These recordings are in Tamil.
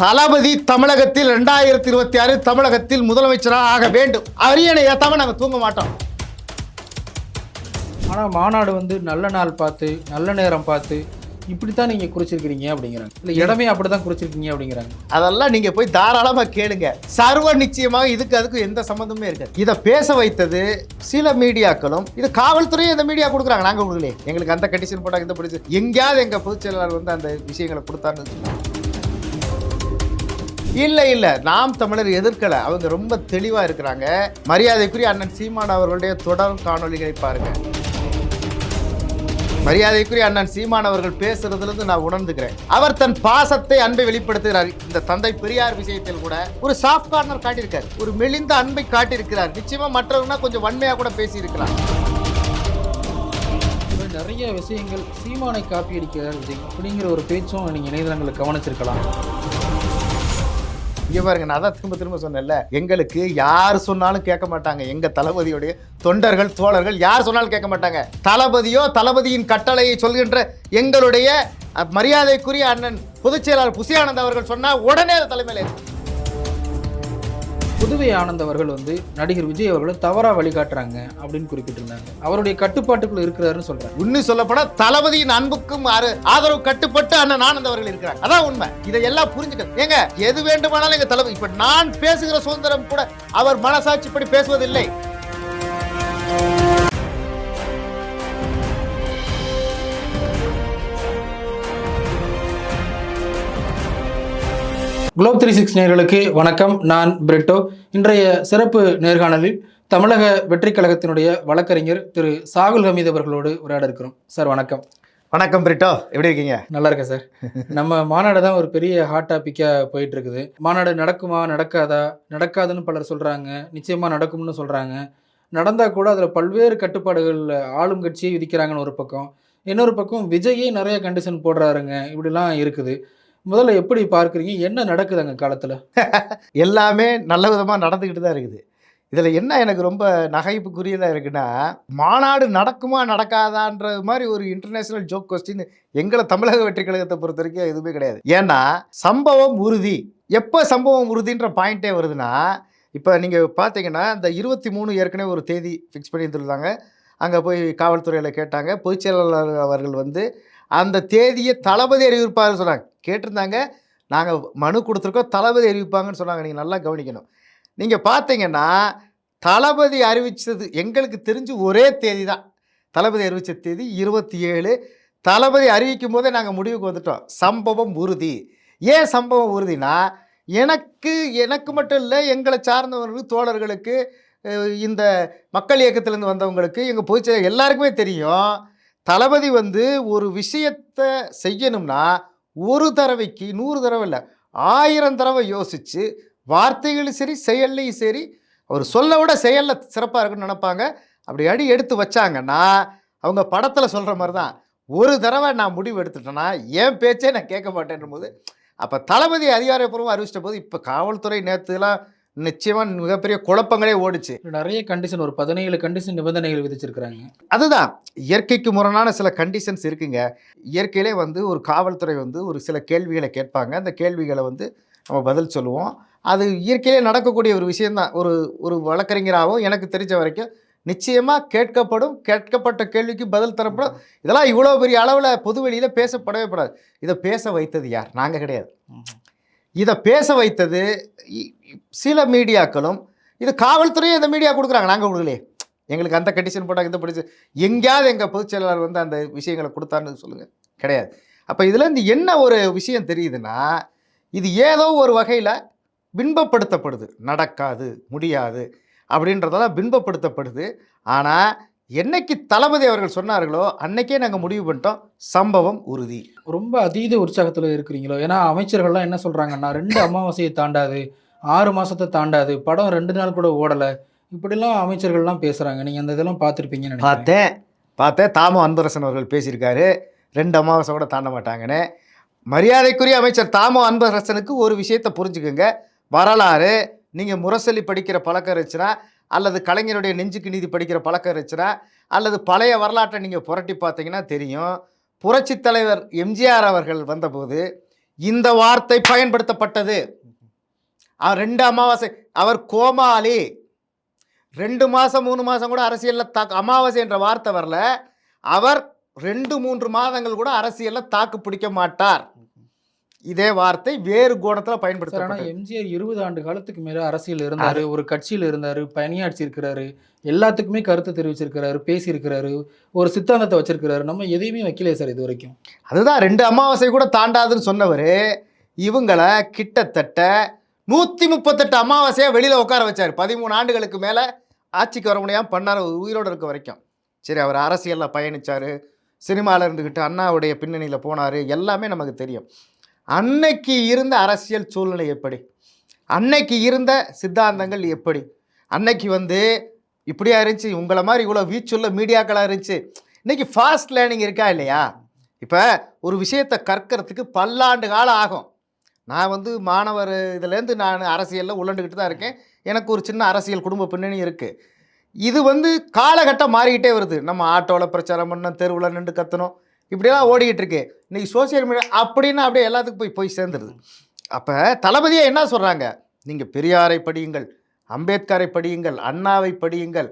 தளபதி தமிழகத்தில் ரெண்டாயிரத்தி இருபத்தி ஆறு தமிழகத்தில் முதலமைச்சராக ஆக வேண்டும். அரியணை ஏத்தாம நாங்க தூங்க மாட்டோம். ஆனால் மாநாடு வந்து நல்ல நாள் பார்த்து நல்ல நேரம் பார்த்து இப்படி தான் நீங்கள் குறிச்சிருக்கிறீங்க அப்படிங்கிறாங்க. இல்லை இடமே அப்படி தான் குறிச்சிருக்கீங்க அப்படிங்கிறாங்க. அதெல்லாம் நீங்க போய் தாராளமா கேளுங்க. சர்வ நிச்சயமாக இதுக்கு அதுக்கு எந்த சம்மந்தமே இருக்காது. இதை பேச வைத்தது சில மீடியாக்களும் இது காவல்துறையும் இந்த மீடியா கொடுக்குறாங்க. நாங்க கொடுக்கலையே. எங்களுக்கு அந்த கண்டிஷன் போட்டாங்க இந்த பிடிச்சி எங்கேயாவது எங்க பொதுச் செயலாளர் வந்து அந்த விஷயங்களை கொடுத்தாருன்னு இல்ல இல்ல. நாம் தமிழர் எதிர்க்கல. அவங்க ரொம்ப தெளிவா இருக்கிறாங்க. மரியாதைக்குரிய அண்ணன் சீமான் அவர்களுடைய தொடர் காணொளிகளை பாருங்க. மரியாதைக்குரிய அண்ணன் சீமான் அவர்கள் பேசுறதுல இருந்து நான் உணர்ந்துக்கிறேன். அவர் தன் பாசத்தை அன்பை வெளிப்படுத்துகிறார். இந்த தந்தை பெரியார் விஷயத்தில் கூட ஒரு சாஃப்ட் கார்னர் காட்டியிருக்கார். ஒரு மெலிந்த அன்பை காட்டியிருக்கிறார். நிச்சயமா மற்றவங்கன்னா கொஞ்சம் வன்மையா கூட பேசியிருக்கிறார் நிறைய விஷயங்கள் சீமானை காப்பி அடிக்கிறார் விஜய். அப்படிங்கிற ஒரு பேச்சும் நீங்கள் இணையதளங்களை கவனிச்சிருக்கலாம். இங்க பாருங்க நான் தான் திரும்ப திரும்ப சொன்னேன்ல எங்களுக்கு யார் சொன்னாலும் கேட்க மாட்டாங்க. எங்க தளபதியுடைய தொண்டர்கள் தோழர்கள் யார் சொன்னாலும் கேட்க மாட்டாங்க. தளபதியோ தளபதியின் கட்டளையை சொல்கின்ற எங்களுடைய மரியாதைக்குரிய அண்ணன் பொதுச் செயலாளர் புசியானந்த் அவர்கள் சொன்னா உடனே அதை தலைமையில் புதுவை ஆனந்த் அவர்கள் வந்து நடிகர் விஜய் அவர்களை தவறாக வழிகாட்டுறாங்க அப்படின்னு குறிப்பிட்டிருந்தாங்க. அவருடைய கட்டுப்பாட்டுக்குள்ள இருக்கிறாருன்னு சொல்றாங்க. இன்னும் சொல்லப்போனா தளபதியின் அன்புக்கும் ஆறு- ஆதரவு கட்டுப்பட்டு அண்ணன் ஆனந்த் அவர்கள் இருக்கிறார். அதான் உண்மை. இதையெல்லாம் புரிஞ்சுக்க ஏங்க எது வேண்டுமானாலும் எங்க தளபதி இப்ப நான் பேசுகிற சுதந்திரம் கூட அவர் மனசாட்சிப்படி பேசுவதில்லை. குளோப் த்ரீ சிக்ஸ் நேர்களுக்கு வணக்கம். நான் பிரிட்டோ. இன்றைய சிறப்பு நேர்காணலில் தமிழக வெற்றிக் கழகத்தினுடைய வழக்கறிஞர் திரு சாகுல் ஹமீத் அவர்களோடு உரையாட இருக்கிறோம். சார் வணக்கம். வணக்கம் பிரிட்டோ. எப்படி இருக்கீங்க? நல்லா இருக்கேன் சார். நம்ம மாநாடு தான் ஒரு பெரிய ஹாட் டாப்பிக்காக போயிட்டு இருக்குது. மாநாடு நடக்குமா நடக்காதா நடக்காதுன்னு பலர் சொல்கிறாங்க நிச்சயமாக நடக்கும்னு சொல்கிறாங்க நடந்தால் கூட அதில் பல்வேறு கட்டுப்பாடுகள் ஆளும் கட்சியை விதிக்கிறாங்கன்னு ஒரு பக்கம். இன்னொரு பக்கம் விஜயே நிறைய கண்டிஷன் போடுறாருங்க. இப்படிலாம் இருக்குது. முதல்ல எப்படி பார்க்குறீங்க? என்ன நடக்குது அங்கே காலத்தில்? எல்லாமே நல்ல விதமாக நடந்துக்கிட்டு தான் இருக்குது. இதில் என்ன எனக்கு ரொம்ப நகைப்புக்குரியதாக இருக்குன்னா மாநாடு நடக்குமா நடக்காதான்றது மாதிரி ஒரு இன்டர்நேஷ்னல் ஜோக் கொஸ்டின் எங்களை தமிழக வெற்றி கழகத்தை பொறுத்த வரைக்கும் எதுவுமே கிடையாது. ஏன்னா சம்பவம் உறுதி. எப்போ சம்பவம் உறுதின்ற பாயிண்ட்டே வருதுன்னா இப்போ நீங்கள் பார்த்தீங்கன்னா இந்த இருபத்தி மூணு ஏற்கனவே ஒரு தேதி ஃபிக்ஸ் பண்ணி இருந்திருந்தாங்க அங்கே போய் காவல்துறையில் கேட்டாங்க. பொதுச் செயலாளர் அவர்கள் வந்து அந்த தேதியை தளபதி அறிவிப்பார்னு சொன்னாங்க. கேட்டிருந்தாங்க. நாங்கள் மனு கொடுத்துருக்கோம். தளபதி அறிவிப்பாங்கன்னு சொன்னாங்க. நீங்கள் நல்லா கவனிக்கணும். நீங்கள் பார்த்தீங்கன்னா தளபதி அறிவித்தது எங்களுக்கு தெரிஞ்சு ஒரே தேதி தான் தளபதி அறிவித்த தேதி இருபத்தி ஏழு தளபதி அறிவிக்கும் போதே நாங்கள் முடிவுக்கு வந்துட்டோம். சம்பவம் உறுதி. ஏன் சம்பவம் உறுதினா எனக்கு எனக்கு மட்டும் இல்லை எங்களை சார்ந்தவர்களுக்கு தோழர்களுக்கு இந்த மக்கள் இயக்கத்திலேருந்து வந்தவங்களுக்கு எங்கள் பொதுச்செயலர் எல்லாருக்குமே தெரியும். தளபதி வந்து ஒரு விஷயத்தை செய்யணும்னா ஒரு தடவைக்கு நூறு தடவை இல்லை ஆயிரம் தடவை யோசித்து வார்த்தைகளும் சரி செயல்லையும் சரி அவர் சொல்ல விட செயலில் சிறப்பாக இருக்குன்னு நினப்பாங்க. அப்படி அடி எடுத்து வச்சாங்கன்னா அவங்க படத்தில் சொல்கிற மாதிரி தான் ஒரு தடவை நான் முடிவு எடுத்துட்டேன்னா என் பேச்சே நான் கேட்க மாட்டேன்ற போது அப்போ தளபதி அதிகாரப்பூர்வம் அறிவிச்சிட்ட போது இப்போ காவல்துறை நேற்றுலாம் நிச்சயமாக மிகப்பெரிய குழப்பங்களே ஓடிச்சு. நிறைய கண்டிஷன் ஒரு பதினேழு கண்டிஷன் நிபந்தனைகள் விதிச்சிருக்கிறாங்க. அதுதான். இயற்கைக்கு முரணான சில கண்டிஷன்ஸ் இருக்குங்க. இயற்கையிலே வந்து ஒரு காவல்துறை வந்து ஒரு சில கேள்விகளை கேட்பாங்க. அந்த கேள்விகளை வந்து நம்ம பதில் சொல்லுவோம். அது இயற்கையிலே நடக்கக்கூடிய ஒரு விஷயம்தான். ஒரு ஒரு வழக்கறிஞராகவும் எனக்கு தெரிஞ்ச வரைக்கும் நிச்சயமாக கேட்கப்படும். கேட்கப்பட்ட கேள்விக்கு பதில் தரப்படும். இதெல்லாம் இவ்வளோ பெரிய அளவில் பொதுவெளியில் பேசப்படவே படாது. இதை பேச வைத்தது யார்? நாங்கள் கிடையாது. இதை பேச வைத்தது சில மீடியாக்களும் இது காவல்துறையும் இந்த மீடியா கொடுக்குறாங்க நாங்கள் கொடுக்கலையே. எங்களுக்கு அந்த கண்டிஷன் போட்டாங்க இந்த படிச்சு எங்கேயாவது எங்கள் பொதுச் செயலாளர் வந்து அந்த விஷயங்களை கொடுத்தான்னு சொல்லுங்கள் கிடையாது. அப்போ இதுலேருந்து என்ன ஒரு விஷயம் தெரியுதுன்னா இது ஏதோ ஒரு வகையில் பின்பப்படுத்தப்படுது. நடக்காது முடியாது அப்படின்றதெல்லாம் பின்பப்படுத்தப்படுது. ஆனால் என்னைக்கு தளபதி அவர்கள் சொன்னார்களோ அன்னைக்கே நாங்கள் முடிவு பண்ணிட்டோம். சம்பவம் உறுதி. ரொம்ப அதீத உற்சாகத்தில் இருக்கிறீங்களோ? ஏன்னா அமைச்சர்கள்லாம் என்ன சொல்கிறாங்கன்னா ரெண்டு அமாவாசையை தாண்டாது ஆறு மாதத்தை தாண்டாது. படம் ரெண்டு நாள் கூட ஓடலை. இப்படிலாம் அமைச்சர்கள்லாம் பேசுகிறாங்க நீங்கள் அந்த இதெல்லாம் பார்த்துருப்பீங்கன்னு பார்த்தேன். பார்த்தேன். தாமோ அன்பரசன் அவர்கள் பேசியிருக்காரு. ரெண்டு அமாவாசை கூட தாண்ட மாட்டாங்கன்னு. மரியாதைக்குரிய அமைச்சர் தாமோ அன்பரசனுக்கு ஒரு விஷயத்தை புரிஞ்சுக்குங்க. வரலாறு நீங்கள் முரசொலி படிக்கிற பழக்கம் இருந்துச்சுன்னா அல்லது கலைஞருடைய நெஞ்சுக்கு நீதி படிக்கிற பழக்கம் இருந்துச்சுன்னா அல்லது பழைய வரலாற்றை நீங்கள் புரட்டி பார்த்தீங்கன்னா தெரியும். புரட்சித் தலைவர் எம்ஜிஆர் அவர்கள் வந்தபோது இந்த வார்த்தை பயன்படுத்தப்பட்டது. ரெண்டு அமாவாசை அவர் கோமாளி. ரெண்டு மாதம் மூணு மாதம் கூட அரசியலில் தா அமாவாசை என்ற வார்த்தை வரல. அவர் ரெண்டு மூன்று மாதங்கள் கூட அரசியலில் தாக்கு பிடிக்க மாட்டார். இதே வார்த்தை வேறு கோணத்தில் பயன்படுத்தப்பட்டது. எம்ஜிஆர் இருபது ஆண்டு காலத்துக்கு மேல அரசியல் இருந்தாரு ஒரு கட்சியில இருந்தாரு பணியாற்றி இருக்கிறாரு எல்லாத்துக்குமே கருத்து தெரிவிச்சிருக்கிறாரு பேசியிருக்கிறாரு ஒரு சித்தாந்தத்தை வச்சிருக்கிறாரு. நம்ம எதையுமே வைக்கலையே சார் இது வரைக்கும். அதுதான் ரெண்டு அமாவாசை கூட தாண்டாதுன்னு சொன்னவர் இவங்களை கிட்டத்தட்ட நூற்றி முப்பத்தெட்டு அமாவாசையாக வெளியில் உட்கார வச்சார். பதிமூணு ஆண்டுகளுக்கு மேலே ஆட்சிக்கு வர முடியாமல் பண்ணார் உயிரோடு இருக்க வரைக்கும். சரி அவர் அரசியலில் பயணிச்சார். சினிமாவில் இருந்துக்கிட்டு அண்ணாவுடைய பின்னணியில் போனார். எல்லாமே நமக்கு தெரியும். அன்னைக்கு இருந்த அரசியல் சூழ்நிலை எப்படி? அன்னைக்கு இருந்த சித்தாந்தங்கள் எப்படி? அன்னைக்கு வந்து இப்படியா இருந்துச்சு? உங்களை மாதிரி இவ்வளோ வீச்சுள்ள மீடியாக்களாக இருந்துச்சு. இன்றைக்கி ஃபாஸ்ட் லேர்னிங் இருக்கா இல்லையா? இப்போ ஒரு விஷயத்தை கற்கிறதுக்கு பல்லாண்டு காலம் ஆகும். நான் வந்து மாணவர் இதுலேருந்து நான் அரசியலில் உழண்டுக்கிட்டு தான் இருக்கேன். எனக்கு ஒரு சின்ன அரசியல் குடும்ப பின்னணி இருக்குது இது வந்து காலகட்டம் மாறிக்கிட்டே வருது. நம்ம ஆட்டோவில் பிரச்சாரம் பண்ணோம் தெருவில் நின்று கத்தணும். இப்படியெல்லாம் ஓடிக்கிட்டு இருக்கு. இன்னைக்கு சோசியல் மீடியா அப்படின்னு அப்படியே எல்லாத்துக்கும் போய் போய் சேர்ந்துருது. அப்போ தளபதியாக என்ன சொல்கிறாங்க நீங்கள் பெரியாரை படியுங்கள் அம்பேத்கரை படியுங்கள் அண்ணாவை படியுங்கள்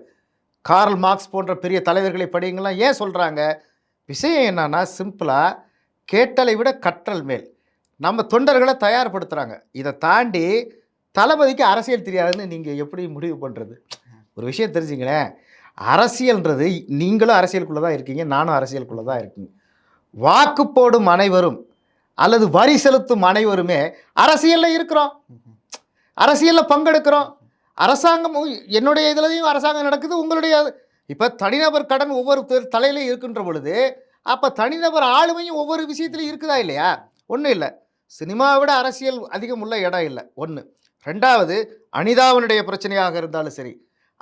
கார்ல் மார்க்ஸ் போன்ற பெரிய தலைவர்களை படியுங்கள்லாம் ஏன் சொல்கிறாங்க விஷயம் என்னன்னா சிம்பிளாக கேட்டலை விட கற்றல் மேல். நம்ம தொண்டர்களை தயார்படுத்துகிறாங்க இதை தாண்டி தளபதிக்கு அரசியல் தெரியாதுன்னு நீங்கள் எப்படி முடிவு பண்ணுறது ஒரு விஷயம் தெரிஞ்சுங்களேன். அரசியல்ன்றது நீங்களும் அரசியலுக்குள்ளே தான் இருக்கீங்க நானும் அரசியலுக்குள்ளே தான் இருக்கீங்க வாக்கு போடும் அனைவரும் அல்லது வரி செலுத்தும் அனைவருமே அரசியலில் இருக்கிறோம். அரசியலில் பங்கெடுக்கிறோம். அரசாங்கம் என்னுடைய இதுலையும் அரசாங்கம் நடக்குது உங்களுடைய இப்போ தனிநபர் கடன் ஒவ்வொரு பேர் தலையிலையும் இருக்கின்ற பொழுது அப்போ தனிநபர் ஆளுமையும் ஒவ்வொரு விஷயத்துலையும் இருக்குதா இல்லையா? ஒன்றும் இல்லை. சினிமாவை விட அரசியல் அதிகம் உள்ள இடம் இல்லை. ஒன்று ரெண்டாவது அனிதாவனுடைய பிரச்சனையாக இருந்தாலும் சரி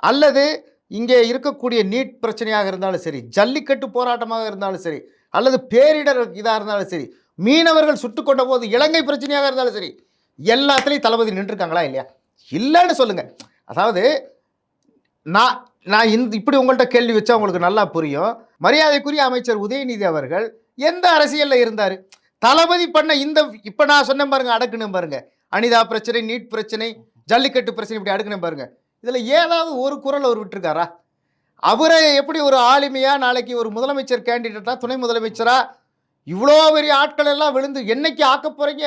அல்லது இங்கே இருக்கக்கூடிய நீட் பிரச்சனையாக இருந்தாலும் சரி ஜல்லிக்கட்டு போராட்டமாக இருந்தாலும் சரி அல்லது பேரிடர் இதாக இருந்தாலும் சரி மீனவர்கள் சுட்டு கொண்ட போது இலங்கை பிரச்சனையாக இருந்தாலும் சரி எல்லாத்துலேயும் தளபதி நின்றுருக்காங்களா இல்லையா? இல்லைன்னு சொல்லுங்கள் அதாவது நான் நான் இந்த இப்படி உங்கள்கிட்ட கேள்வி வச்சா உங்களுக்கு நல்லா புரியும். மரியாதைக்குரிய அமைச்சர் உதயநிதி அவர்கள் எந்த அரசியலில் இருந்தார்? தளபதி பண்ண இந்த இப்போ நான் சொன்னேன் பாருங்க அடக்கணும் பாருங்க. அனிதா பிரச்சனை நீட் பிரச்சனை ஜல்லிக்கட்டு பிரச்சனை இப்படி அடுக்கணும் பாருங்க. இதில் ஏதாவது ஒரு குரல் அவர் விட்டுருக்காரா? அவரை எப்படி ஒரு ஆளுமையாக நாளைக்கு ஒரு முதலமைச்சர் கேண்டிடேட்டா துணை முதலமைச்சரா? இவ்வளோ பெரிய ஆட்கள் எல்லாம் விழுந்து என்னைக்கு ஆக்க போகிறீங்க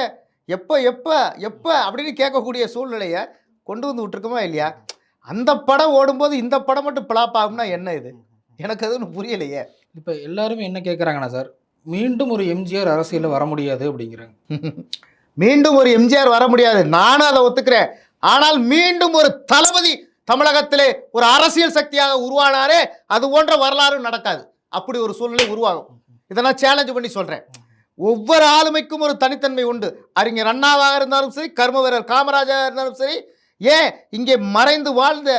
எப்போ எப்போ எப்போ அப்படின்னு கேட்கக்கூடிய சூழ்நிலையை கொண்டு வந்து விட்டுருக்கோமா இல்லையா? அந்த படம் ஓடும்போது இந்த படம் மட்டும் பிளாப் ஆகும்னா என்ன இது? எனக்கு அது ஒன்றும் புரியலையே. இப்போ எல்லாருமே என்ன கேட்குறாங்கண்ணா சார் மீண்டும் ஒரு எம்ஜிஆர் அரசியலில் வர முடியாது அப்படிங்கிறாங்க. மீண்டும் ஒரு எம்ஜிஆர் வர முடியாது. நானும் அதை ஒத்துக்கிறேன். ஆனால் மீண்டும் ஒரு தளபதி தமிழகத்திலே ஒரு அரசியல் சக்தியாக உருவானாரே அது போன்ற வரலாறு நடக்காது. அப்படி ஒரு சூழ்நிலை உருவாகும். இதை நான் சேலஞ்ச் பண்ணி சொல்கிறேன் ஒவ்வொரு ஆளுமைக்கும் ஒரு தனித்தன்மை உண்டு. அறிஞர் அண்ணாவாக இருந்தாலும் சரி கர்ம வீரர் காமராஜாக இருந்தாலும் சரி ஏன் இங்கே மறைந்து வாழ்ந்த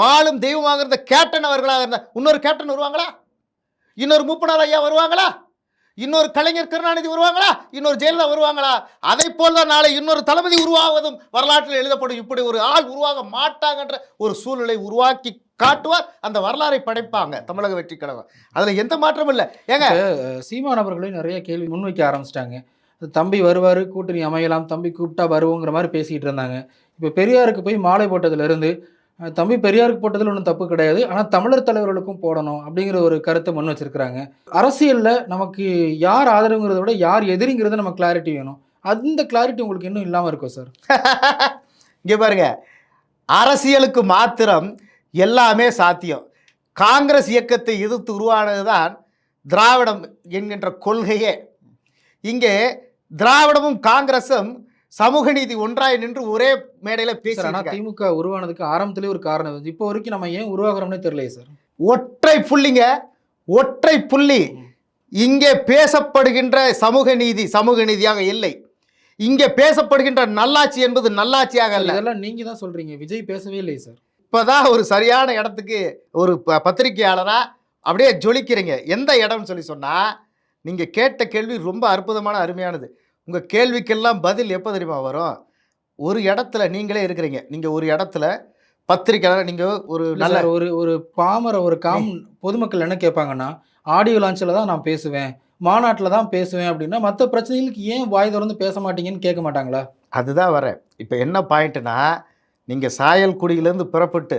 வாழும் தெய்வமாக இருந்த கேப்டன் அவர்களாக இருந்த இன்னொரு கேப்டன் வருவாங்களா? இன்னொரு மூப்பனார் ஐயா வருவாங்களா? இன்னொரு கலைஞர் கருணாநிதி வருவாங்களா இன்னொரு ஜெயலலிதா வருவாங்களா அதை போல் தான் நாளை இன்னொரு தளபதி உருவாவதும் வரலாற்றில் எழுதப்படும். இப்படி ஒரு ஆள் உருவாக மாட்டாங்கன்ற ஒரு சூழ்நிலை உருவாக்கி காட்டுவார். அந்த வரலாறை படைப்பாங்க தமிழக வெற்றி கழகம். அதில் எந்த மாற்றமும் இல்லை. ஏங்க? சீமா சீமான் நிறைய கேள்வி முன்வைக்க ஆரம்பிச்சிட்டாங்க. தம்பி வருவார் கூட்டணி அமையலாம் தம்பி கூப்பிட்டா வருவோங்கிற மாதிரி பேசிகிட்டு இருந்தாங்க. இப்போ பெரியாருக்கு போய் மாலை போட்டதுலேருந்து தம்பி பெரியாருக்கு போட்டதில் ஒன்றும் தப்பு கிடையாது. ஆனால் தமிழர் தலைவர்களுக்கும் போடணும் அப்படிங்கிற ஒரு கருத்தை முன் வச்சிருக்கிறாங்க. அரசியலில் நமக்கு யார் ஆதரவுங்கிறத விட யார் எதிரிங்கிறத நம்ம கிளாரிட்டி வேணும். அந்த கிளாரிட்டி உங்களுக்கு இன்னும் இல்லாமல் இருக்கும் சார் இங்கே பாருங்க. அரசியலுக்கு மாத்திரம் எல்லாமே சாத்தியம். காங்கிரஸ் இயக்கத்தை எதிர்த்து உருவானது தான் திராவிடம் என்கின்ற கொள்கையே. இங்கே திராவிடமும் காங்கிரஸும் சமூக நீதி ஒன்றாய் நின்று ஒரே மேடையில் சார் ஆனால் பேசி திமுக உருவானதுக்கு ஆரம்பத்திலே ஒரு காரணம் இப்போ வரைக்கும் நம்ம ஏன் உருவாகிறோம்னே தெரியலையே சார். ஒற்றை புள்ளிங்க ஒற்றை புள்ளி. இங்கே பேசப்படுகின்ற சமூக நீதி சமூக நீதியாக இல்லை. இங்கே பேசப்படுகின்ற நல்லாட்சி என்பது நல்லாட்சியாக அல்ல. இதெல்லாம் நீங்கள் தான் சொல்கிறீங்க விஜய் பேசவே இல்லையே சார். இப்போதான் ஒரு சரியான இடத்துக்கு ஒரு ப பத்திரிகையாளராக அப்படியே ஜொலிக்கிறீங்க. எந்த இடம்னு சொல்லி சொன்னால் நீங்கள் கேட்ட கேள்வி ரொம்ப அற்புதமான அருமையானது. உங்கள் கேள்விக்கெல்லாம் பதில் எப்போ தெரியுமா வரும்? ஒரு இடத்துல நீங்களே இருக்கிறீங்க. நீங்கள் ஒரு இடத்துல பத்திரிகையாளர் நீங்கள் ஒரு நல்ல ஒரு ஒரு பாமர ஒரு காம் பொதுமக்கள் என்ன கேட்பாங்கன்னா ஆடியோ லான்ச்சில் தான் நான் பேசுவேன். மாநாட்டில் தான் பேசுவேன் அப்படின்னா மற்ற பிரச்சனைகளுக்கு ஏன் வாய் திறந்து பேச மாட்டீங்கன்னு கேட்க மாட்டாங்களா? அதுதான் வரேன். இப்போ என்ன பாயிண்ட்னா நீங்கள் சாயல்குடியிலேருந்து புறப்பட்டு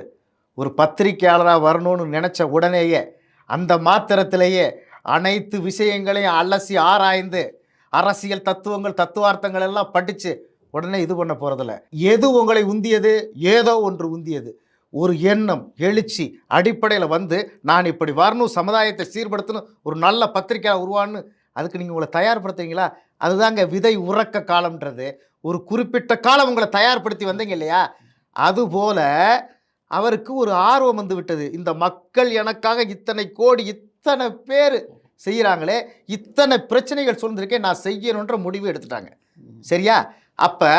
ஒரு பத்திரிக்கையாளராக வரணும்னு நினச்ச உடனேயே அந்த மாத்திரத்திலேயே அனைத்து விஷயங்களையும் அலசி ஆராய்ந்து அரசியல் தத்துவங்கள் தத்துவார்த்தங்கள் எல்லாம் படித்து உடனே இது பண்ண போகிறதில்ல எது உங்களை உந்தியது? ஏதோ ஒன்று உந்தியது. ஒரு எண்ணம் எழுச்சி அடிப்படையில் வந்து நான் இப்படி வரணும் சமுதாயத்தை சீர்படுத்தணும் ஒரு நல்ல பத்திரிக்கையாக உருவான்னு அதுக்கு நீங்கள் உங்களை தயார்படுத்துவீங்களா? அதுதாங்க விதை உறக்க காலம்ன்றது. ஒரு குறிப்பிட்ட காலம் உங்களை தயார்படுத்தி வந்தீங்க இல்லையா? அதுபோல் அவருக்கு ஒரு ஆர்வம் வந்து விட்டது. இந்த மக்கள் எனக்காக இத்தனை கோடி இத்தனை பேர் செய்கிறாங்களே இத்தனை பிரச்சனைகள் சொல்லிருக்கேன் நான் செய்யணுன்ற முடிவு எடுத்துட்டாங்க. சரியா? அப்போ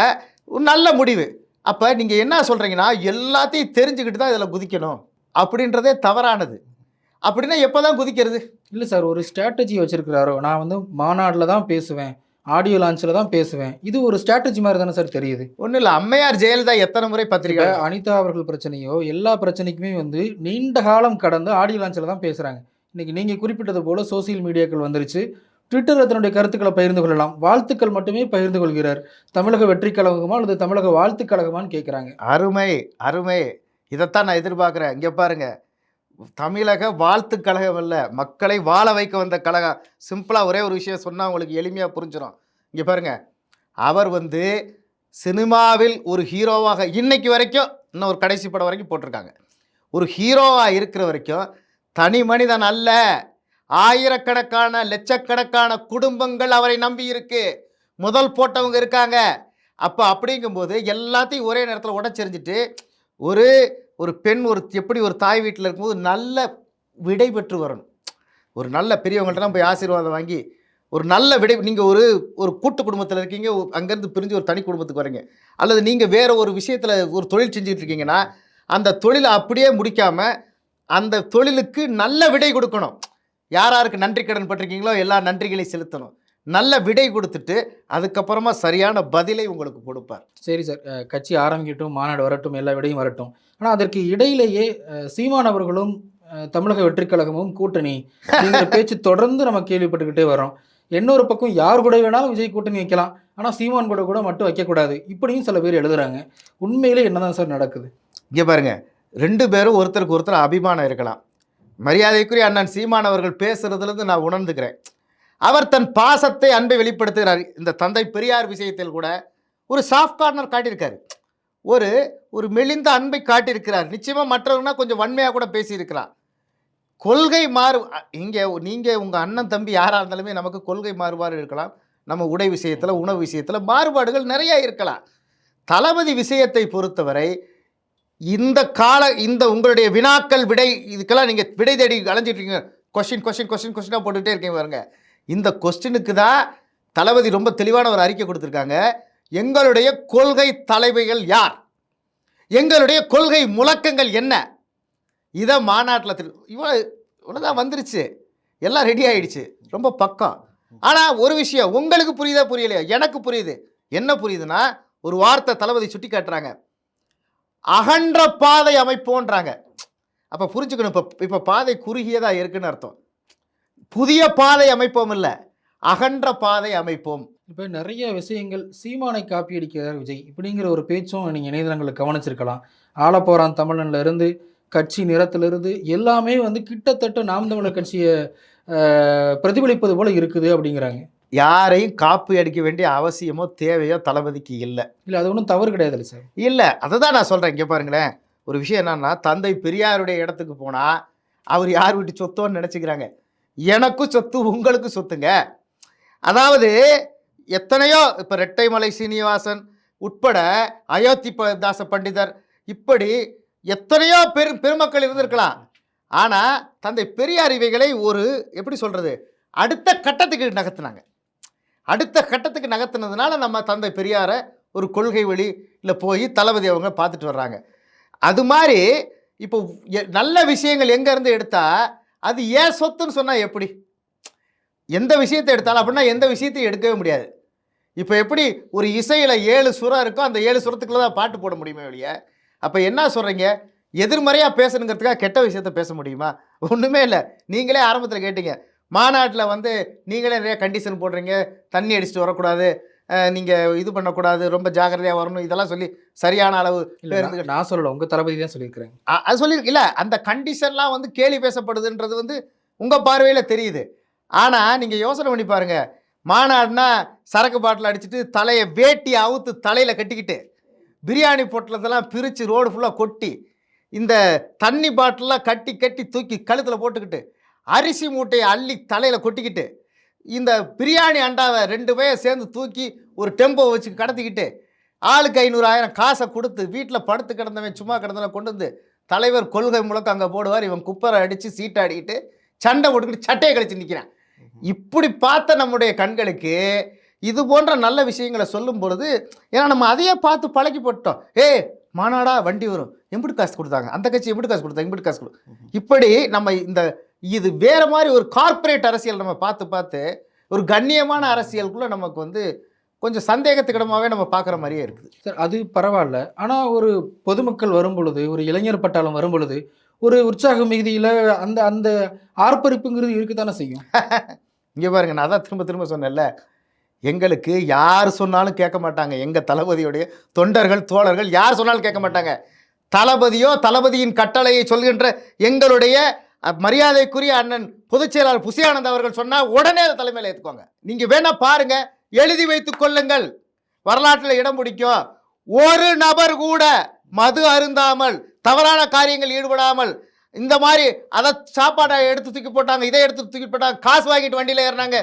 நல்ல முடிவு. அப்போ நீங்கள் என்ன சொல்கிறீங்கன்னா எல்லாத்தையும் தெரிஞ்சுக்கிட்டு தான் இதில் குதிக்கணும். அப்படின்றதே தவறானது. அப்படின்னா எப்போ தான் குதிக்கிறது? இல்லை சார் ஒரு ஸ்ட்ராட்டஜி வச்சிருக்கிறாரோ நான் வந்து மாநாட்டில் தான் பேசுவேன் ஆடியோ லான்ச்சில் தான் பேசுவேன். இது ஒரு ஸ்ட்ராட்டஜி மாதிரி தானே சார் தெரியுது? ஒன்றும் இல்லை அம்மையார் ஜெயலலிதா எத்தனை முறை பத்திரிக்கை அனிதா அவர்கள் பிரச்சனையோ எல்லா பிரச்சனைக்குமே வந்து நீண்ட காலம் கடந்து ஆடியோ லான்ச்சில் தான் பேசுகிறாங்க இன்னைக்கு நீங்கள் குறிப்பிட்டது போல சோசியல் மீடியாக்கள் வந்துருச்சு. ட்விட்டரில் தன்னுடைய கருத்துக்களை பகிர்ந்து கொள்ளலாம். வாழ்த்துக்கள் மட்டுமே பகிர்ந்து கொள்கிறார். தமிழக வெற்றி கழகமா அல்லது தமிழக வாழ்த்து கழகமான்னு கேட்குறாங்க அருமை அருமை. இதைத்தான் நான் எதிர்பார்க்குறேன். இங்கே பாருங்க. தமிழக வாழ்த்து கழகம் இல்லை மக்களை வாழ வைக்க வந்த கழகம் சிம்பிளாக ஒரே ஒரு விஷயம் சொன்னால் உங்களுக்கு எளிமையாக புரிஞ்சிடும் இங்கே பாருங்க. அவர் வந்து சினிமாவில் ஒரு ஹீரோவாக இன்னைக்கு வரைக்கும் இன்னும் ஒரு கடைசி படம் வரைக்கும் போட்டிருக்காங்க. ஒரு ஹீரோவாக இருக்கிற வரைக்கும் தனி மனிதன் அல்ல. ஆயிரக்கணக்கான லட்சக்கணக்கான குடும்பங்கள் அவரை நம்பி இருக்கு. முதல் போட்டவங்க இருக்காங்க. அப்போ அப்படிங்கும்போது எல்லாத்தையும் ஒரே நேரத்தில் உடச்செறிஞ்சிட்டு ஒரு ஒரு பெண் ஒரு எப்படி ஒரு தாய் வீட்டில் இருக்கும்போது நல்ல விடை பெற்று வரணும். ஒரு நல்ல பெரியவங்கள்ட்டலாம் போய் ஆசீர்வாதம் வாங்கி ஒரு நல்ல விடை நீங்கள் ஒரு ஒரு கூட்டு குடும்பத்தில் இருக்கீங்க அங்கேருந்து பிரிஞ்சு ஒரு தனி குடும்பத்துக்கு வரீங்க. அல்லது நீங்கள் வேறு ஒரு விஷயத்தில் ஒரு தொழில் செஞ்சுட்டு இருக்கீங்கன்னா அந்த தொழிலை அப்படியே முடிக்காமல் அந்த தொழிலுக்கு நல்ல விடை கொடுக்கணும். யார் யாருக்கு நன்றி கடன் பட்டிருக்கீங்களோ எல்லா நன்றிகளையும் செலுத்தணும். நல்ல விடை கொடுத்துட்டு அதுக்கப்புறமா சரியான பதிலை உங்களுக்கு கொடுப்பார். சரி சார். கட்சி ஆரம்பிக்கட்டும் மாநாடு வரட்டும் எல்லா விடையும் வரட்டும். ஆனால் அதற்கு இடையிலேயே அஹ் சீமான் அவர்களும் அஹ் தமிழக வெற்றி கழகமும் கூட்டணி அப்படிங்கிற பேச்சு தொடர்ந்து நம்ம கேள்விப்பட்டுக்கிட்டே வரோம் இன்னொரு பக்கம் யார் கூட வேணாலும் விஜய் கூட்டணி வைக்கலாம். ஆனால் சீமான் கூட கூட மட்டும் வைக்கக்கூடாது. இப்படியும் சில பேர் எழுதுறாங்க. உண்மையிலே என்னதான் சார் நடக்குது? இங்கே பாருங்க. ரெண்டு பேரும் ஒருத்தருக்கு ஒருத்தர் அபிமானம் இருக்கலாம். மரியாதைக்குரிய அண்ணன் சீமான் அவர்கள் பேசுறதுலேருந்து நான் உணர்ந்துக்கிறேன். அவர் தன் பாசத்தை அன்பை வெளிப்படுத்துகிறார். இந்த தந்தை பெரியார் விஷயத்தில் கூட ஒரு சாஃப்ட் கார்னர் காட்டியிருக்காரு. ஒரு ஒரு மெலிந்த அன்பை காட்டியிருக்கிறார். நிச்சயமாக மற்றவங்கன்னா கொஞ்சம் வன்மையாக கூட பேசியிருக்கிறார் கொள்கை மாறு இங்கே நீங்கள் உங்கள் அண்ணன் தம்பி யாராக இருந்தாலுமே நமக்கு கொள்கை மாறுபாடு இருக்கலாம். நம்ம உடை விஷயத்தில் உணவு விஷயத்தில் மாறுபாடுகள் நிறையா இருக்கலாம். தளபதி விஷயத்தை பொறுத்தவரை இந்த கால இந்த உங்களுடைய வினாக்கள் விடை இதுக்கெல்லாம் நீங்கள் விடை தேடி அலைஞ்சிட்டு இருக்கீங்க. கொஸ்டின் கொஸ்டின் கொஸ்டின் கொஸ்டினாக போட்டுக்கிட்டே இருக்கீங்க பாருங்க. இந்த கொஸ்டினுக்கு தான் தளபதி ரொம்ப தெளிவான ஒரு அறிக்கை கொடுத்துருக்காங்க. எங்களுடைய கொள்கை தலைமைகள் யார்? எங்களுடைய கொள்கை முழக்கங்கள் என்ன? இதை மாநாட்டில் திரு இவ்வளோ இவ்வளோதான் வந்துருச்சு. எல்லாம் ரெடி ஆகிடுச்சு ரொம்ப பக்கம். ஆனால் ஒரு விஷயம் உங்களுக்கு புரியுதா புரியலையா? எனக்கு புரியுது. என்ன புரியுதுன்னா ஒரு வார்த்தை தளபதி சுட்டி காட்டுறாங்க அகன்ற பாதை அமைப்போன்றாங்க. அப்போ புரிஞ்சுக்கணும் இப்போ இப்போ பாதை குறுகியதாக இருக்குன்னு அர்த்தம். புதிய பாதை அமைப்போம் இல்லை அகன்ற பாதை அமைப்போம். இப்போ நிறைய விஷயங்கள் சீமானை காப்பி அடிக்கிறார் விஜய். இப்படிங்கிற ஒரு பேச்சும் நீங்கள் இணையதளங்களில் கவனிச்சிருக்கலாம். ஆளப்போறான் தமிழன்ல இருந்து கட்சி நிறத்திலிருந்து எல்லாமே வந்து கிட்டத்தட்ட நாம் தமிழர் கட்சியை பிரதிபலிப்பது போல இருக்குது அப்படிங்கிறாங்க. யாரையும் காப்பி அடிக்க வேண்டிய அவசியமோ தேவையோ தளபதிக்கு இல்லை. இல்லை அது ஒன்றும் தவறு கிடையாதுல்ல சார். இல்லை அதை தான் நான் சொல்கிறேன் இங்கே பாருங்களேன். ஒரு விஷயம் என்னன்னா தந்தை பெரியாருடைய இடத்துக்கு போனால் அவர் யார் வீட்டு சொத்தோன்னு நினச்சிக்கிறாங்க. எனக்கும் சொத்து உங்களுக்கும் சொத்துங்க. அதாவது எத்தனையோ இப்போ ரெட்டைமலை சீனிவாசன் உட்பட அயோத்தி தாச பண்டிதர் இப்படி எத்தனையோ பெரு பெருமக்கள் இருந்திருக்கலாம். ஆனால் தந்தை பெரியார் இவைகளை ஒரு எப்படி சொல்கிறது அடுத்த கட்டத்துக்கு நகர்த்தினாங்க. அடுத்த கட்டத்துக்கு நகர்த்தினதுனால நம்ம தந்தை பெரியாரை ஒரு கொள்கை வழி இல்லை போய் தளபதி அவங்க பார்த்துட்டு வர்றாங்க. அது மாதிரி இப்போ எ- நல்ல விஷயங்கள் எங்கேருந்து எடுத்தால் அது ஏன் சொத்துன்னு சொன்னால் எப்படி? எந்த விஷயத்தை எடுத்தாலும் அப்படின்னா எந்த விஷயத்தையும் எடுக்கவே முடியாது. இப்போ எப்படி ஒரு இசையில் ஏழு சுரம் இருக்கோ அந்த ஏழு சுரத்துக்குள்ள தான் பாட்டு போட முடியுமே வழியே அப்போ என்ன சொல்கிறீங்க எதிர்மறையாக பேசணுங்கிறதுக்காக கெட்ட விஷயத்த பேச முடியுமா? ஒன்றுமே இல்லை. நீங்களே ஆரம்பத்தில் கேட்டீங்க மாநாட்டில் வந்து நீங்களே நிறைய கண்டிஷன் போடுறீங்க. தண்ணி அடிச்சுட்டு வரக்கூடாது. நீங்கள் இது பண்ணக்கூடாது. ரொம்ப ஜாக்கிரதையாக வரணும். இதெல்லாம் சொல்லி சரியான அளவு இல்ல நான் சொல்லல. உங்க தளபதி தான் சொல்லியிருக்கிறேன் அது சொல்லி இல்ல அந்த கண்டிஷன்லாம் வந்து கேலி பேசப்படுதுன்றது வந்து உங்க பார்வையில தெரியுது. ஆனா நீங்க யோசனை பண்ணி பாருங்க. மாநாடுனா சரக்கு பாட்டில் அடிச்சுட்டு தலையை வேட்டி அவுத்து தலையில கட்டிக்கிட்டு பிரியாணி பொட்டலத்தெல்லாம் பிரித்து ரோடு ஃபுல்லாக கொட்டி இந்த தண்ணி பாட்டிலாம் கட்டி கட்டி தூக்கி கழுத்தில் போட்டுக்கிட்டு அரிசி மூட்டையை அள்ளி தலையில் கொட்டிக்கிட்டு இந்த பிரியாணி அண்டாவை ரெண்டு பேர் சேர்ந்து தூக்கி ஒரு டெம்போ வச்சு கடத்திக்கிட்டு ஆளுக்கு ஐநூறு ஆயிரம் காசை கொடுத்து வீட்டில் படுத்து கிடந்தவன் சும்மா கிடந்தவன் கொண்டு வந்து தலைவர் கொள்கை முழக்கம் அங்கே போடுவார். இவன் குப்பரை அடித்து சீட்டாடிக்கிட்டு சண்டை போட்டுக்கிட்டு சட்டையை கழிச்சு நிற்கிறான் இப்படி பார்த்த நம்முடைய கண்களுக்கு இது போன்ற நல்ல விஷயங்களை சொல்லும் பொழுது ஏன்னா நம்ம அதையே பார்த்து பழக்கி போட்டோம். ஏய் மாநாடா வண்டி வரும். எம்பிட்டு காசு கொடுத்தாங்க. அந்த கட்சி எப்படி காசு கொடுத்தாங்க எம்பிட்டு காசு கொடு. இப்படி நம்ம இந்த இது வேற மாதிரி ஒரு கார்ப்பரேட் அரசியல் நம்ம பார்த்து பார்த்து ஒரு கண்ணியமான அரசியலுக்குள்ள நமக்கு வந்து கொஞ்சம் சந்தேகத்துக்கிடமாவே நம்ம பார்க்குற மாதிரியே இருக்குது. சார் அது பரவாயில்ல. ஆனா ஒரு பொதுமக்கள் வரும் பொழுது ஒரு இளைஞர் பட்டாளம் வரும் பொழுது ஒரு உற்சாக மிகுதியில அந்த அந்த ஆர்ப்பரிப்புங்கிறது இருக்குதானே செய்யும்? இங்கே பாருங்க நான் தான் திரும்ப திரும்ப சொன்னேன்ல. எங்களுக்கு யார் சொன்னாலும் கேட்க மாட்டாங்க. எங்கள் தளபதியுடைய தொண்டர்கள் தோழர்கள் யார் சொன்னாலும் கேட்க மாட்டாங்க. தளபதியோ தளபதியின் கட்டளையை சொல்கின்ற எங்களுடைய மரியாதைக்குரிய அண்ணன் பொதுச் செயலாளர் புசியானந்த் அவர்கள் சொன்னால் உடனே அதை தலைமையில் ஏற்றுக்கோங்க நீங்கள் வேணால் பாருங்கள் எழுதி வைத்துக் கொள்ளுங்கள். வரலாற்றில் இடம் பிடிக்கும். ஒரு நபர் கூட மது அருந்தாமல் தவறான காரியங்கள் ஈடுபடாமல் இந்த மாதிரி அதை சாப்பாடை எடுத்து தூக்கி போட்டாங்க இதை எடுத்து தூக்கி போட்டாங்க காசு வாங்கிட்டு வண்டியில் ஏறினாங்க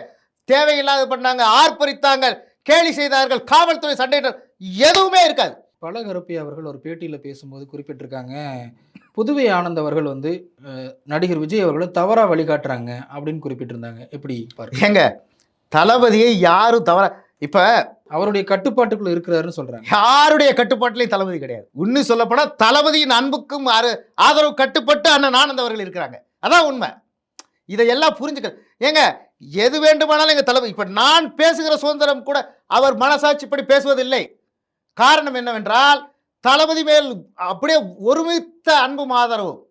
தேவையில்லாத பண்ணாங்க ஆர்ப்பரித்தாங்க கேலி செய்தார்கள் காவல்துறை சண்டையிட்டார் எதுவுமே இருக்காது. பல கருப்பி அவர்கள் ஒரு பேட்டியில பேசும்போது குறிப்பிட்டிருக்காங்க புதுவை ஆனந்த் அவர்கள் வந்து நடிகர் விஜய் அவர்களை தவறா வழிகாட்டுறாங்க அப்படின்னு குறிப்பிட்டிருந்தாங்க. எப்படி ஏங்க தளபதியை யாரும் தவற இப்போ அவருடைய கட்டுப்பாட்டுக்குள்ள இருக்கிறாருன்னு சொல்றாங்க. யாருடைய கட்டுப்பாட்டிலையும் தளபதி கிடையாது. உண்மை சொல்லப்போனா தளபதியின் அன்புக்கும் ஆதரவு கட்டுப்பட்டு அண்ணன் ஆனந்த் அவர்கள் இருக்கிறாங்க. அதான் உண்மை. இதையெல்லாம் புரிஞ்சுக்க ஏங்க எது வேண்டுமானாலும் எங்க தளபதி இப்ப நான் பேசுகிற சுதந்திரம் கூட அவர் மனசாட்சிப்படி பேசுவதில்லை. காரணம் என்னவென்றால் தளபதி மேல் அப்படியே ஒருமித்த அன்பும் ஆதரவும்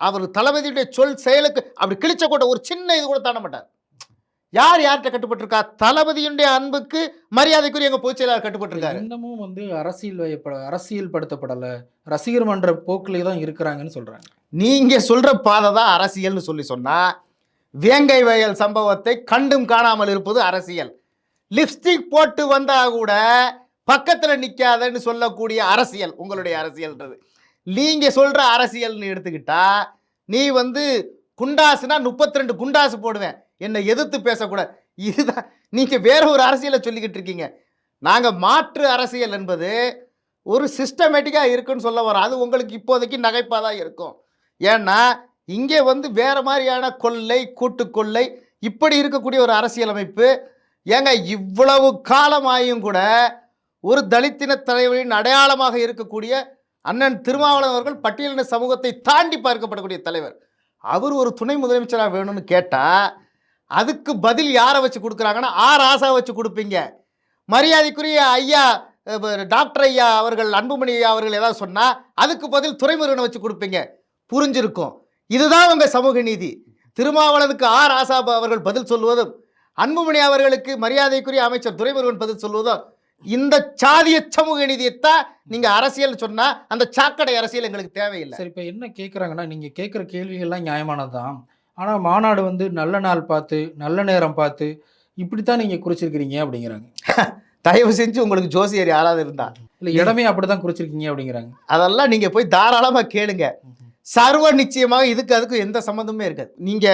அவர் தளபதியுடைய சொல் செயலுக்கு அப்படி கிழிச்ச கூட ஒரு சின்ன இது கூட தாண்ட மாட்டார். யார் யார்கிட்ட கட்டுப்பட்டிருக்கா? தளபதியுடைய அன்புக்கு மரியாதைக்குரிய எங்க பொதுச் செயலாளர் கட்டுப்பட்டிருக்காரு. இன்னமும் வந்து அரசியல் அரசியல் படுத்தப்படல ரசிகர் மன்ற போக்கிலே தான் இருக்கிறாங்கன்னு சொல்றாங்க. நீங்க சொல்ற பாதை தான் அரசியல்னு சொல்லி சொன்னா வேங்கை வயல் சம்பவத்தை கண்டும் காணாமல் இருப்பது அரசியல். லிப்ஸ்டிக் போட்டு வந்தா கூட பக்கத்தில் நிற்காதன்னு சொல்லக்கூடிய அரசியல் உங்களுடைய அரசியல்ன்றது. நீங்கள் சொல்கிற அரசியல்னு எடுத்துக்கிட்டா நீ வந்து குண்டாசுனா முப்பத்தி ரெண்டு குண்டாசு போடுவேன். என்னை எதிர்த்து பேசக்கூடாது. இதுதான் நீங்கள் வேற ஒரு அரசியலை சொல்லிக்கிட்டு இருக்கீங்க. நாங்கள் மாற்று அரசியல் என்பது ஒரு சிஸ்டமேட்டிக்காக இருக்குன்னு சொல்ல வரோம் அது உங்களுக்கு இப்போதைக்கு நகைப்பாக தான் இருக்கும். ஏன்னா இங்கே வந்து வேறு மாதிரியான கொள்ளை கூட்டு கொள்ளை இப்படி இருக்கக்கூடிய ஒரு அரசியலமைப்பு ஏங்க இவ்வளவு காலமாயும் கூட ஒரு தலித்தின தலைவரின் அடையாளமாக இருக்கக்கூடிய அண்ணன் திருமாவளவன் அவர்கள் பட்டியலின சமூகத்தை தாண்டி பார்க்கப்படக்கூடிய தலைவர். அவர் ஒரு துணை முதலமைச்சராக வேணும்னு கேட்டால் அதுக்கு பதில் யாரை வச்சு கொடுக்குறாங்கன்னா ஆர் ஆசா வச்சு கொடுப்பீங்க. மரியாதைக்குரிய ஐயா டாக்டர் ஐயா அவர்கள் அன்புமணி ஐயா அவர்கள் ஏதாவது சொன்னால் அதுக்கு பதில் துறைமுருகனை வச்சு கொடுப்பீங்க. புரிஞ்சிருக்கும். இதுதான் உங்கள் சமூக நீதி. திருமாவளவனுக்கு ஆர் ஆசா அவர்கள் பதில் சொல்லுவதும் அன்புமணி அவர்களுக்கு மரியாதைக்குரிய அமைச்சர் துரைமுருகன் பதில் சொல்வதும் இந்த சாதிய சமூக நீதியைத்தான் நீங்க அரசியல் சொன்னா அந்த சாக்கடை அரசியல் எங்களுக்கு தேவையில்லை. சரி இப்போ என்ன கேட்குறாங்கன்னா நீங்கள் கேட்குற கேள்விகள்லாம் நியாயமானது தான் ஆனால் மாநாடு வந்து நல்ல நாள் பார்த்து நல்ல நேரம் பார்த்து இப்படித்தான் நீங்கள் குறிச்சிருக்கிறீங்க அப்படிங்கிறாங்க. தயவு செஞ்சு உங்களுக்கு ஜோசியர் யாராவது இருந்தா. இல்லை இடமே அப்படி தான் குறிச்சிருக்கீங்க அப்படிங்கிறாங்க. அதெல்லாம் நீங்க போய் தாராளமா கேளுங்க. சர்வ நிச்சயமாக இதுக்கு அதுக்கு எந்த சம்மந்தமே இருக்காது. நீங்க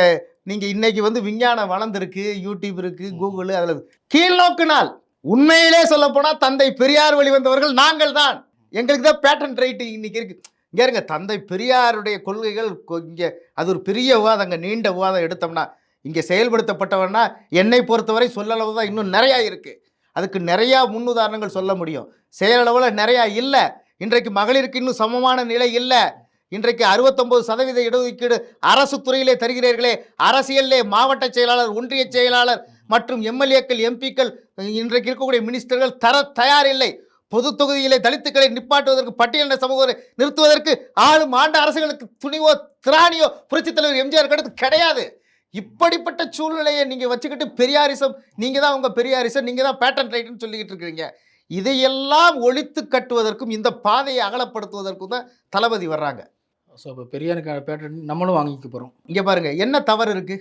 நீங்க இன்னைக்கு வந்து விஞ்ஞானம் வளர்ந்துருக்கு யூடியூப் இருக்கு கூகுள் அதுல கீழ்நோக்கு நாள். உண்மையிலே சொல்ல போனால் தந்தை பெரியார் வழிவந்தவர்கள் நாங்கள் தான் எங்களுக்கு தான் பேட்டன் ரைட்டு இன்னைக்கு இருக்கு. இங்கே இருங்க தந்தை பெரியாருடைய கொள்கைகள் கொ- அது ஒரு பெரிய விவாதங்க நீண்ட விவாதம் எடுத்தோம்னா இங்கே செயல்படுத்தப்பட்டவன்னா என்னை பொறுத்தவரை சொல்லளவு தான் இன்னும் நிறையா இருக்குது அதுக்கு நிறையா முன்னுதாரணங்கள் சொல்ல முடியும். செயலளவில் நிறையா இல்லை. இன்றைக்கு மகளிருக்கு இன்னும் சமமான நிலை இல்லை. இன்றைக்கு அறுபத்தொம்பது சதவீத இடஒதுக்கீடு அரசு துறையிலே தருகிறீர்களே. அரசியலே மாவட்ட செயலாளர் ஒன்றிய செயலாளர் மற்றும் எம்எல்ஏக்கள் எம்பிக்கள் இன்றைக்கு இருக்கக்கூடிய மினிஸ்டர்கள் தர தயார் இல்லை பொது தொகுதியிலே தலித்துக்களை நிப்பாட்டுவதற்கு பட்டியலின சமூகத்தை நிறுத்துவதற்கு ஆளும் ஆண்ட அரசுகளுக்கு துணிவோ திராணியோ புரட்சித் தலைவர் எம்ஜிஆர் அடுத்து கிடையாது. இப்படிப்பட்ட சூழ்நிலையை நீங்கள் வச்சுக்கிட்டு பெரியாரிசம் நீங்கள் தான் உங்கள் பெரியாரிசம் நீங்கள் தான் பேட்டன் ரைட்னு சொல்லிக்கிட்டு இருக்கிறீங்க. இதையெல்லாம் ஒழித்து கட்டுவதற்கும் இந்த பாதையை அகலப்படுத்துவதற்கும் தான் தளபதி வர்றாங்க. ஸோ இப்போ பெரியாருக்கான பேட்டர்ன் நம்மளும் வாங்கிக்க போகிறோம் இங்கே பாருங்க என்ன தவறு இருக்கு?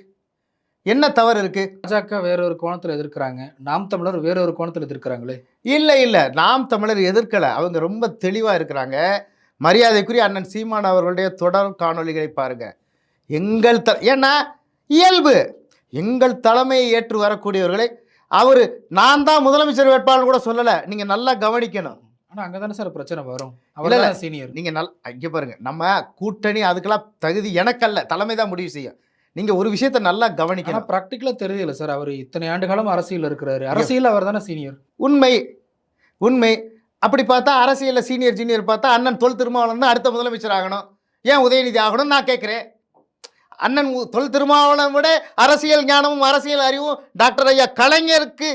என்ன தவறு இருக்கு? பாஜக வேற ஒரு கோணத்தில் எதிர்க்கிறாங்க. நாம் தமிழர் வேற ஒரு கோணத்தில் எதிர்க்கிறாங்களே? இல்லை இல்லை. நாம் தமிழர் எதிர்க்கலை. அவங்க ரொம்ப தெளிவாக இருக்கிறாங்க. மரியாதைக்குரிய அண்ணன் சீமான் அவர்களுடைய தொடர் காணொளிகளை பாருங்க. எங்கள் த ஏன்னா இயல்பு. எங்கள் தலைமையை ஏற்று வரக்கூடியவர்களை அவர் நான் தான் முதலமைச்சர் வேட்பாளர் கூட சொல்லலை. நீங்கள் நல்லா கவனிக்கணும். ஆனால் அங்கே தானே சார் பிரச்சனை வரும். இல்ல, சீனியர் நீங்கள் நல் இங்கே பாருங்க. நம்ம கூட்டணி அதுக்கெல்லாம் தகுதி எனக்கல்ல. தலைமை தான் முடிவு செய்யும். நீங்கள் ஒரு விஷயத்தை நல்லா கவனிக்கணும். ப்ராக்டிக்கலாக தெரியல சார். அவர் இத்தனை ஆண்டு காலம் அரசியல் இருக்கிறாரு அரசியல் அவர் தானே சீனியர் உண்மை. உண்மை. அப்படி பார்த்தா அரசியலில் சீனியர் ஜூனியர் பார்த்தா அண்ணன் தொல் திருமாவளவன் தான் அடுத்த முதலமைச்சர் ஆகணும். ஏன் உதயநிதி ஆகணும்னு நான் கேட்குறேன். அண்ணன் தொல் திருமாவளவன் விட அரசியல் ஞானமும் அரசியல் அறிவும் டாக்டர் ஐயா கலைஞருக்கு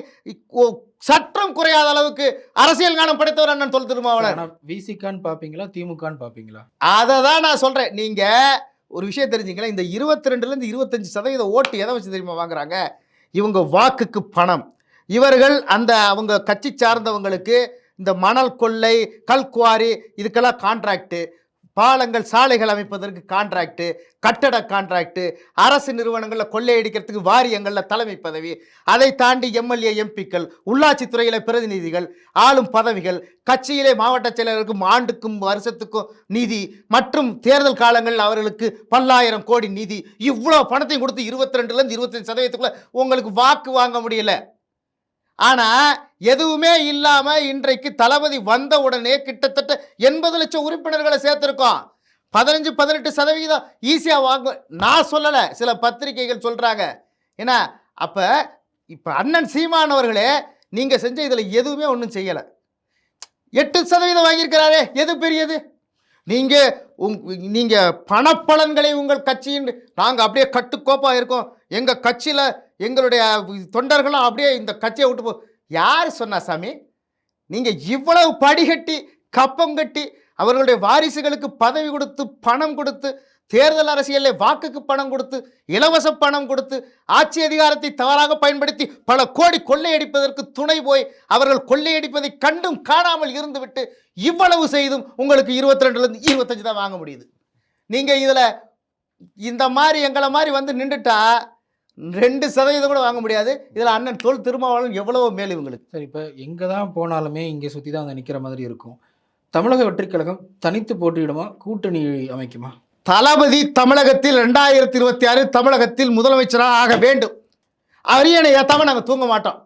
சற்றும் குறையாத அளவுக்கு அரசியல் ஞானம் படைத்தவர் அண்ணன் தொல் திருமாவளவன். விசிகான்னு பார்ப்பீங்களா திமுகன்னு பார்ப்பீங்களா அதை தான் நான் சொல்கிறேன் நீங்கள் ஒரு விஷயம் தெரிஞ்சுங்களேன். இந்த இருபத்தி ரெண்டுலேருந்து இருபத்தஞ்சு சதவீத ஓட்டு எதை வச்சு தெரியுமா வாங்குறாங்க? இவங்க வாக்குக்கு பணம். இவர்கள் அந்த அவங்க கட்சி சார்ந்தவங்களுக்கு இந்த மணல் கொள்ளை கல்குவாரி இதுக்கெல்லாம் கான்ட்ராக்டு பாலங்கள் சாலைகள் அமைப்பதற்கு கான்ட்ராக்டு கட்டட கான்ட்ராக்டு அரசு நிறுவனங்களில் கொள்ளையடிக்கிறதுக்கு வாரியங்களில் தலைமை பதவி அதை தாண்டி எம்எல்ஏ எம்பிக்கள் உள்ளாட்சித்துறையில பிரதிநிதிகள் ஆளும் பதவிகள் கட்சியிலே மாவட்ட செயலருக்கும் ஆண்டுக்கும் வருஷத்துக்கும் நிதி மற்றும் தேர்தல் காலங்களில் அவர்களுக்கு பல்லாயிரம் கோடி நிதி. இவ்வளோ பணத்தையும் கொடுத்து இருபத்தி ரெண்டுலேருந்து இருபத்தஞ்சு சதவீதத்துக்குள்ள உங்களுக்கு வாக்கு வாங்க முடியல. ஆனால் எதுவுமே இல்லாமல் இன்றைக்கு தளபதி வந்த உடனே கிட்டத்தட்ட எண்பது லட்சம் உறுப்பினர்களை சேர்த்துருக்கோம். பதினஞ்சு பதினெட்டு சதவீதம் ஈஸியாக வாங்க நான் சொல்லலை சில பத்திரிகைகள் சொல்கிறாங்க ஏன்னா அப்போ இப்போ அண்ணன் சீமானவர்களே நீங்கள் செஞ்ச இதில் எதுவுமே ஒன்றும் செய்யலை. எட்டு சதவீதம் வாங்கியிருக்கிறாரே எது பெரியது? நீங்கள் உங் நீங்கள் பணப்பலன்களை உங்கள் கட்சியின் நாங்கள் அப்படியே கட்டுக்கோப்பாக இருக்கோம். எங்கள் கட்சியில் எங்களுடைய தொண்டர்களும் அப்படியே இந்த கட்சியை விட்டு போ யார் சொன்னா சாமி? நீங்கள் இவ்வளவு படிகட்டி கப்பம் கட்டி அவர்களுடைய வாரிசுகளுக்கு பதவி கொடுத்து பணம் கொடுத்து தேர்தல் அரசியலில் வாக்குக்கு பணம் கொடுத்து இலவச பணம் கொடுத்து ஆட்சி அதிகாரத்தை தவறாக பயன்படுத்தி பல கோடி கொள்ளையடிப்பதற்கு துணை போய் அவர்கள் கொள்ளையடிப்பதை கண்டும் காணாமல் இருந்துவிட்டு இவ்வளவு செய்தும் உங்களுக்கு இருபத்தி ரெண்டுலேருந்து இருபத்தஞ்சு தான் வாங்க முடியுது. நீங்கள் இதில் இந்த மாதிரி எங்களை மாதிரி வந்து நின்றுட்டா ரெண்டு சதவீதம் கூட வாங்க முடியாது. இதில் அண்ணன் தொல் திருமாவளவன் எவ்வளவோ மேல் இவங்களுக்கு. சரி இப்போ எங்கே தான் போனாலுமே இங்கே சுற்றி தான் வந்து நிற்கிற மாதிரி இருக்கும். தமிழக வெற்றிக் கழகம் தனித்து போட்டியிடுமா? கூட்டணி அமைக்குமா? தளபதி தமிழகத்தில் ரெண்டாயிரத்தி இருபத்தி ஆறு தமிழகத்தில் முதலமைச்சராக ஆக வேண்டும். அரியணை ஏத்தாம நாங்கள் தூங்க மாட்டோம்.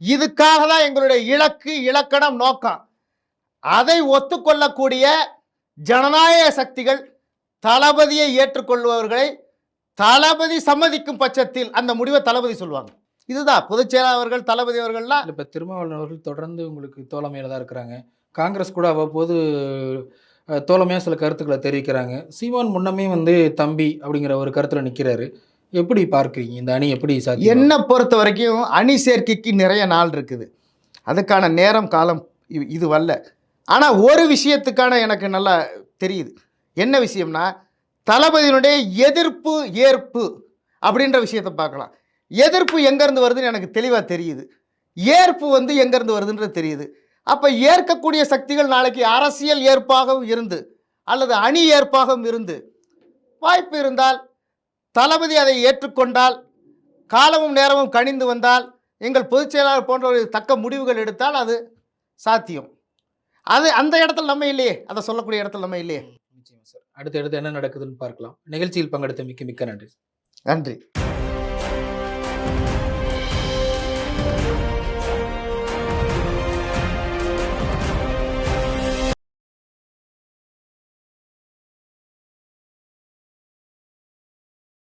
இதுக்காக தான் எங்களுடைய இலக்கு இலக்கணம் நோக்கம். அதை ஒத்துக்கொள்ளக்கூடிய ஜனநாயக சக்திகள் தளபதியை ஏற்றுக்கொள்பவர்களை தளபதி சம்மதிக்கும் பட்சத்தில் அந்த முடிவை தளபதி சொல்லுவாங்க. இதுதான் பொதுச் செயலாளர்கள் தளபதி அவர்கள்லாம் இப்போ திருமாவளவன் அவர்கள் தொடர்ந்து உங்களுக்கு தோழமையில் தான் இருக்கிறாங்க. காங்கிரஸ் கூட அவ்வப்போது அஹ், தோழமையா சில கருத்துக்களை தெரிவிக்கிறாங்க. சீமான் முன்னமே வந்து தம்பி அப்படிங்கிற ஒரு கருத்தில் நிற்கிறாரு எப்படி பார்க்குறீங்க? இந்த அணி எப்படி சாத்தியம்? என்னை பொறுத்த வரைக்கும் அணி சேர்க்கைக்கு நிறைய நாள் இருக்குது. அதுக்கான நேரம் காலம் இது வரல ஆனால் ஒரு விஷயத்துக்கான எனக்கு நல்லா தெரியுது. என்ன விஷயம்னா தளபதியினுடைய எதிர்ப்பு ஏற்பு அப்படின்ற விஷயத்தை பார்க்கலாம். எதிர்ப்பு எங்கேருந்து வருதுன்னு எனக்கு தெளிவாக தெரியுது. ஏற்பு வந்து எங்கேருந்து வருதுன்றது தெரியுது. அப்போ ஏற்கக்கூடிய சக்திகள் நாளைக்கு அரசியல் ஏற்பாகவும் இருந்து அல்லது அணி ஏற்பாகவும் இருந்து வாய்ப்பு இருந்தால் தளபதி அதை ஏற்றுக்கொண்டால் காலமும் நேரமும் கணிந்து வந்தால் எங்கள் பொதுச் செயலாளர் போன்றவர்கள் தக்க முடிவுகள் எடுத்தால் அது சாத்தியம். அது அந்த இடத்துல நம்ம இல்லையே. அதை சொல்லக்கூடிய இடத்துல நம்ம இல்லையே. அடுத்த அடுத்து என்ன நடக்குதுன்னு பார்க்கலாம். நிகழ்ச்சியில் பங்கெடுத்த மிக்க மிக்க நன்றி. நன்றி.